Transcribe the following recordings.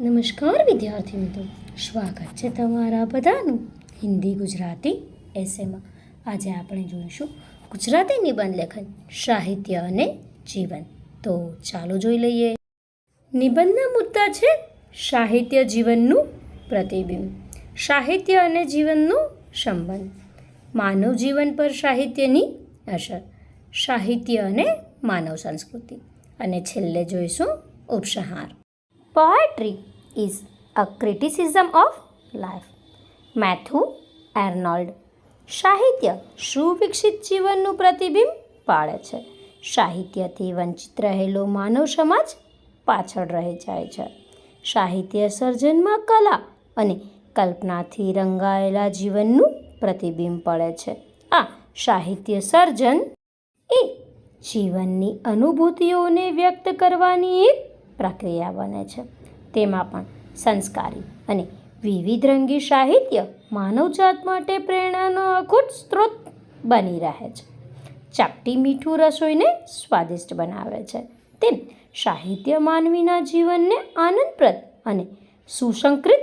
નમસ્કાર વિદ્યાર્થી મિત્રો. સ્વાગત છે તમારા બધાનું હિન્દી ગુજરાતી એસેમાં આજે આપણે જોઈશું ગુજરાતી નિબંધ લેખન, સાહિત્ય અને જીવન. તો ચાલો જોઈ લઈએ. નિબંધના મુદ્દા છે સાહિત્ય જીવનનું પ્રતિબિંબ, સાહિત્ય અને જીવનનો સંબંધ, માનવ જીવન પર સાહિત્યની અસર, સાહિત્ય અને માનવ સંસ્કૃતિ. અને છેલ્લે જોઈશું ઉપસંહાર. Poetry is a criticism of life. મેથુ એર્નોલ્ડ સાહિત્ય સુવિકસિત જીવનનું પ્રતિબિંબ પાડે છે. સાહિત્યથી વંચિત રહેલો માનવ સમાજ પાછળ રહી જાય છે. સાહિત્ય સર્જનમાં કલા અને કલ્પનાથી રંગાયેલા જીવનનું પ્રતિબિંબ પડે છે. આ સાહિત્ય સર્જન એ જીવનની અનુભૂતિઓને વ્યક્ત કરવાની એક પ્રક્રિયા બને છે. તેમાં પણ સંસ્કારી અને વિવિધ રંગી સાહિત્ય માનવજાત માટે પ્રેરણાનો અખૂટ સ્ત્રોત બની રહે છે. ચાપટી મીઠું રસોઈને સ્વાદિષ્ટ બનાવે છે. તેમ સાહિત્ય માનવીના જીવનને આનંદપ્રદ અને સુસંકૃત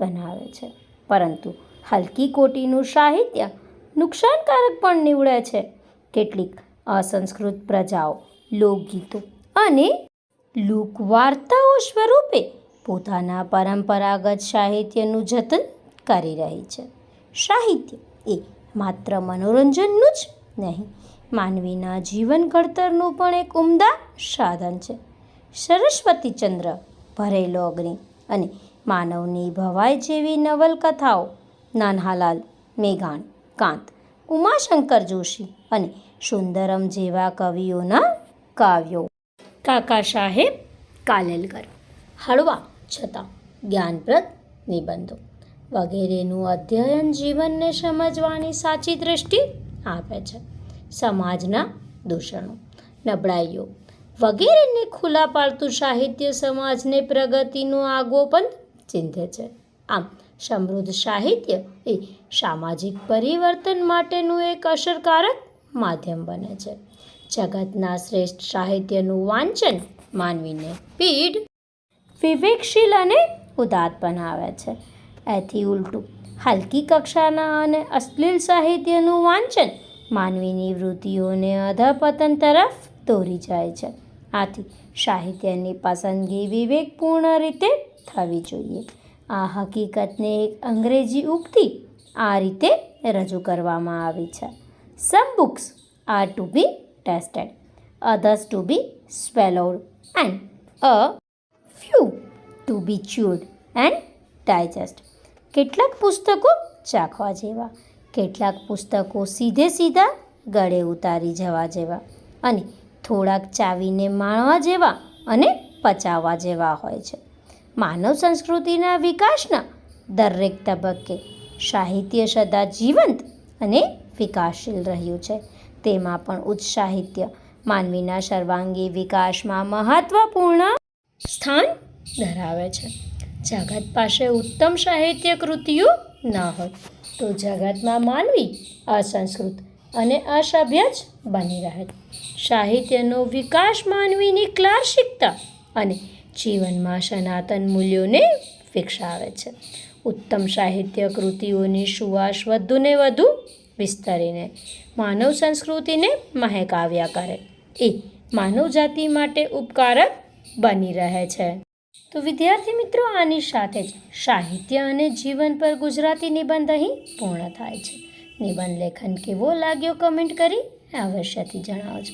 બનાવે છે. પરંતુ હલકી કોટીનું સાહિત્ય નુકસાનકારક પણ નીવડે છે. કેટલીક અસંસ્કૃત પ્રજાઓ, લોકગીતો અને લોકવાર્તાઓ સ્વરૂપે પોતાના પરંપરાગત સાહિત્યનું જતન કરી રહી છે. સાહિત્ય એ માત્ર મનોરંજનનું જ નહીં, માનવીના જીવન ઘડતરનું પણ એક ઉમદા સાધન છે. સરસ્વતીચંદ્ર ભરેલો અગ્નિ અને માનવની ભવાઈ જેવી નવલકથાઓ, નાનહાલાલ, મેઘાણ, કાંત, ઉમાશંકર જોશી અને સુંદરમ જેવા કવિઓના કાવ્યો કાકા સાહેબ કાલેલકર હળવા છતાં જ્ઞાનપ્રદ નિબંધો. વગેરેનું અધ્યયન જીવનને સમજવાની સાચી દૃષ્ટિ આપે છે. સમાજના દૂષણો, નબળાઈઓ વગેરેને ખુલ્લા પાડતું સાહિત્ય સમાજને પ્રગતિનો આગોપન ચિંધે છે. આમ, સમૃદ્ધ સાહિત્ય એ સામાજિક પરિવર્તન માટેનું એક અસરકારક માધ્યમ બને છે. જગતના શ્રેષ્ઠ સાહિત્યનું વાંચન માનવીને પીઢ વિવેકશીલ અને ઉદાત બનાવે છે. એથી ઉલટું હલકી કક્ષાના અને અશ્લીલ સાહિત્યનું વાંચન માનવીની વૃત્તિઓને અધપતન તરફ દોરી જાય છે. આથી સાહિત્યની પસંદગી વિવેકપૂર્ણ રીતે થવી જોઈએ. આ હકીકતને એક અંગ્રેજી ઉક્તિ આ રીતે રજૂ કરવામાં આવી છે. Some books are to be tested others to be swallowed and a few to be chewed and digest. કેટલાક પુસ્તકો ચાખવા જેવા, કેટલાક પુસ્તકો સીધે સીધા ગળે ઉતારી જવા જેવા અને થોડાક ચાવીને માણવા જેવા અને પચાવવા જેવા હોય છે. માનવ સંસ્કૃતિના વિકાસના દરેક તબક્કે સાહિત્ય સદા જીવંત અને વિકાસશીલ રહ્યું છે. તેમાં પણ ઉચ્ચ સાહિત્ય માનવીના સર્વાંગી વિકાસમાં મહત્વપૂર્ણ સ્થાન ધરાવે છે. જગત પાસે ઉત્તમ સાહિત્ય કૃતિઓ ન હોય તો જગતમાં માનવી અસંસ્કૃત અને અસભ્ય જ બની રહે. સાહિત્યનો વિકાસ માનવીની ક્લાસિકતા અને જીવનમાં સનાતન મૂલ્યોને વિકસાવે છે. ઉત્તમ સાહિત્ય કૃતિઓની સુવાસ વધુને વધુ વિસ્તરીને માનવ સંસ્કૃતિને મહેકાવ્યા કરે. એ માનવ જાતિ માટે ઉપકારક બની રહે છે. તો વિદ્યાર્થી મિત્રો, આની સાથે જ સાહિત્ય અને જીવન પર ગુજરાતી નિબંધ અહીં પૂર્ણ થાય છે. નિબંધ લેખન કેવો લાગ્યો કમેન્ટ કરી અવશ્યથી જણાવજો.